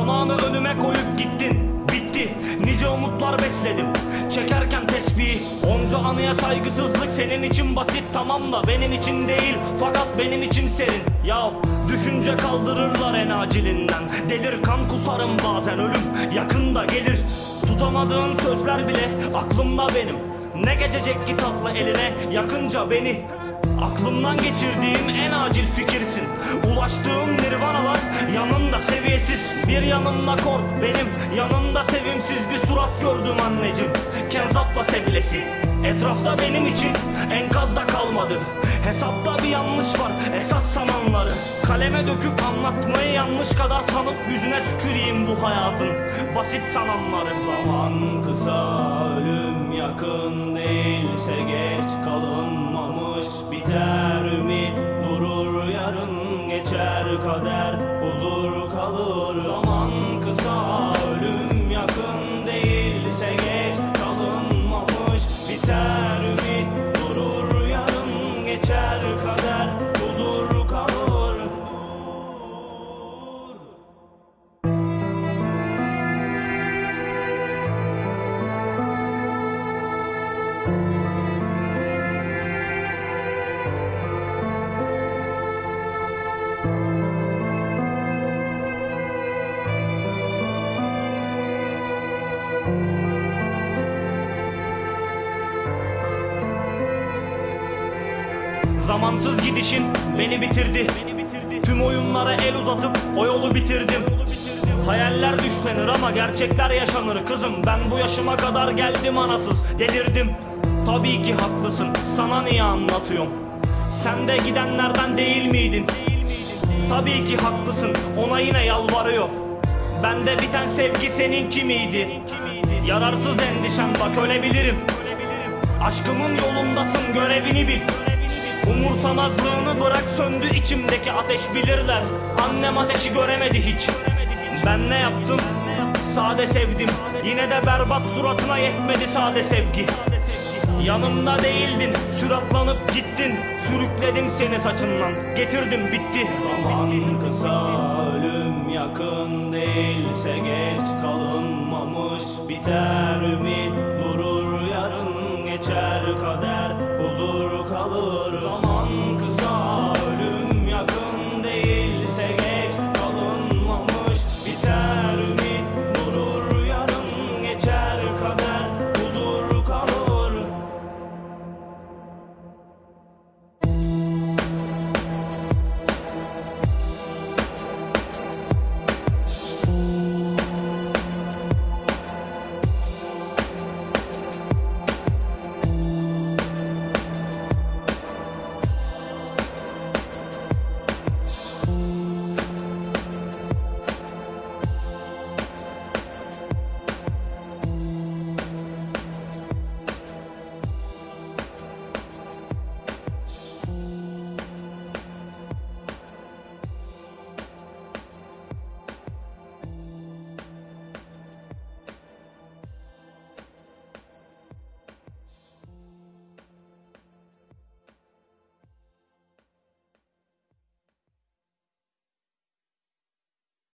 Zamanı önüme koyup gittin. Bitti. Nice umutlar besledim. Çekerken tesbih. Onca anıya saygısızlık senin için basit. Tamam da Benim için değil. Fakat benim için serin. Ya düşünce kaldırırlar en acilinden. Delir kan kusarım bazen ölüm. Yakında gelir. Tutamadığın sözler bile aklımda benim. Ne geçecek ki tatlı eline? Yakınca beni Aklımdan geçirdiğim en acil fikirsin. Ulaştığım nirvanalar seviyesiz Bir yanımda kork benim yanında sevimsiz bir surat gördüm anneciğim. Kenzapla sevilesi Etrafta benim için enkazda kalmadı. Hesapta bir yanlış var esas sananları Kaleme döküp anlatmayı yanlış kadar sanıp yüzüne tüküreyim bu hayatın Basit sananları. Zaman kısa ölüm yakın değilse geç kadar kadar. Zamansız gidişin beni bitirdi. Tüm oyunlara el uzatıp o yolu bitirdim. Hayaller düşlenir ama gerçekler yaşanır kızım. Ben bu yaşıma kadar geldim anasız, delirdim. Tabii ki haklısın, sana niye anlatıyorum? Sen de gidenlerden değil miydin? Tabii ki haklısın, ona yine yalvarıyor. Bende biten sevgi seninki miydi? Yararsız endişem bak ölebilirim. Aşkımın yolundasın görevini bil Umursamazlığını bırak söndü içimdeki ateş bilirler. Annem ateşi göremedi hiç. Ben ne yaptım? Sade sevdim. Yine de berbat suratına yetmedi sade sevgi. Yanımda değildin Süratlanıp gittin. Sürükledim seni saçından. Getirdim bitti. Zaman kısa ölüm yakın değilse geç kalınmamış. Biter ümit